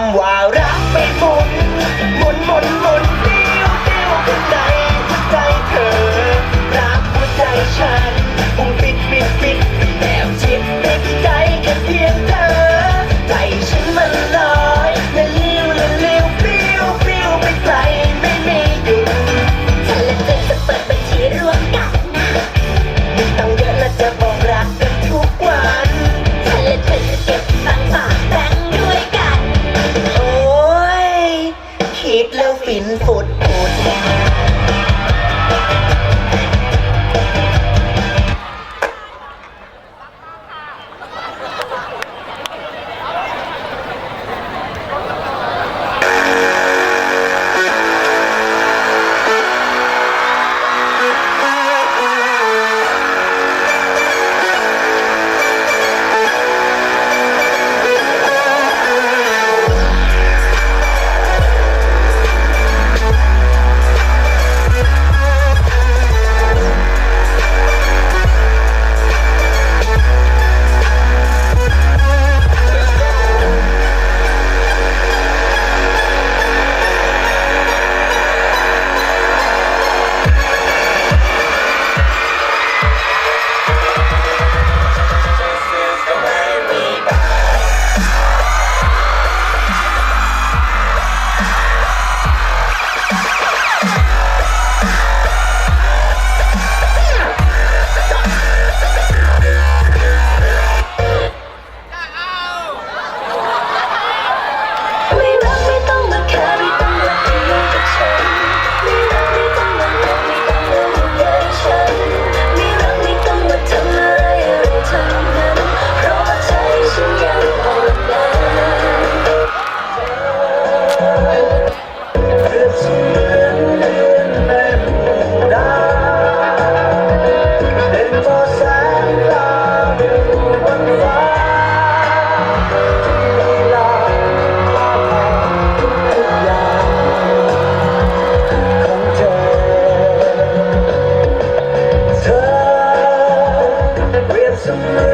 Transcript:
ำว่ารักไปหมุหมุนหมุนหมุนเดียวเดียวหัวใจหัวใจเธอ รักหัวใจฉัน เสมอ